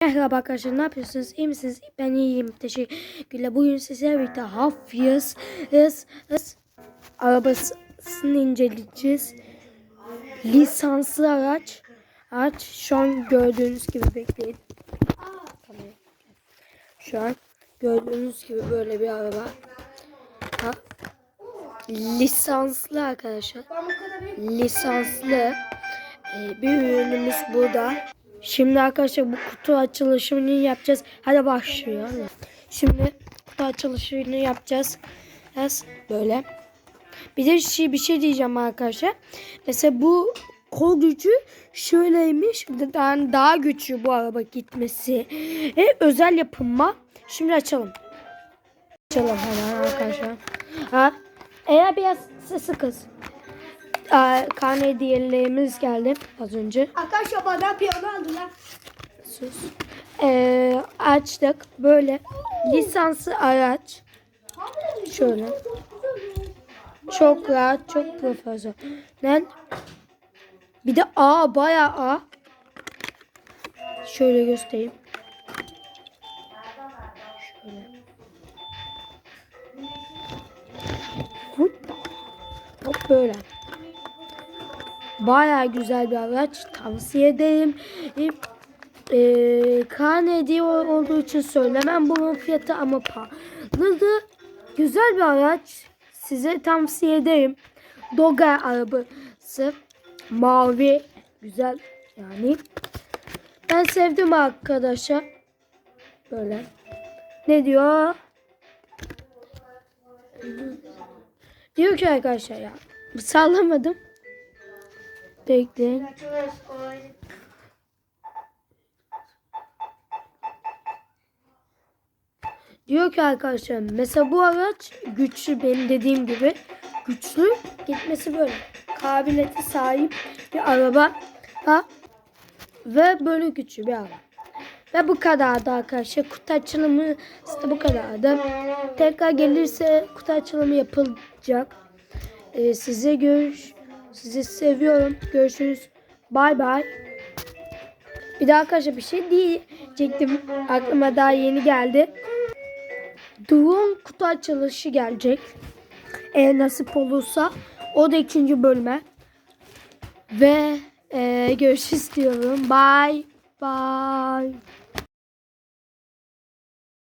Merhaba arkadaşlar ne yapıyorsunuz? İyi misiniz? Ben iyiyim. Teşekkürler. Bugün sizlerle birlikte Hafyaz hız, hız arabasını inceleyeceğiz. Lisanslı araç. Araç şu an gördüğünüz gibi bekleyin. Şu an gördüğünüz gibi böyle bir araba. Ha. Lisanslı arkadaşlar. Lisanslı. Ee, bir ürünümüz burada. Şimdi arkadaşlar bu kutu açılışını yapacağız. Hadi başlayalım. Şimdi kutu açılışını yapacağız. Böyle. Bir de şey, bir şey diyeceğim arkadaşlar. Mesela bu kol gücü şöyleymiş. Yani daha güçlü bu araba gitmesi. E, özel yapılma. Şimdi açalım. Açalım hemen arkadaşlar. Ha. Eğer biraz sesi kız. Karne hediyelerimiz geldi az önce. Arkadaşlar bana piyano aldılar. Sus. Ee, açtık böyle lisanslı araç. Şöyle. Çok rahat, çok profesyonel. Bir de A, bayağı A. Şöyle göstereyim. Şöyle. Hop böyle. Bayağı güzel bir araç. Tavsiye ederim. Ee, kan hediye olduğu için söylemem bunun fiyatı ama pahalıdı. Güzel bir araç. Size tavsiye ederim. Doga arabası. Mavi. Güzel yani. Ben sevdim arkadaşlar. Böyle. Ne diyor? Diyor ki arkadaşlar ya. Sallamadım. Bekleyin. Diyor ki arkadaşlar mesela bu araç güçlü benim dediğim gibi güçlü gitmesi böyle kabiliyeti sahip bir araba ha, ve böyle güçlü bir araba. Ve bu kadardı arkadaşlar. Kutu açılımı işte bu kadardı. Tekrar gelirse kutu açılımı yapılacak. Ee, size görüş sizi seviyorum. Görüşürüz. Bay bay. Bir daha arkadaşlar bir şey diyecektim. Aklıma daha yeni geldi. Drone kutu açılışı gelecek. Eğer nasip olursa. O da ikinci bölüme. Ve e, görüşürüz diyorum. Bye. Bye.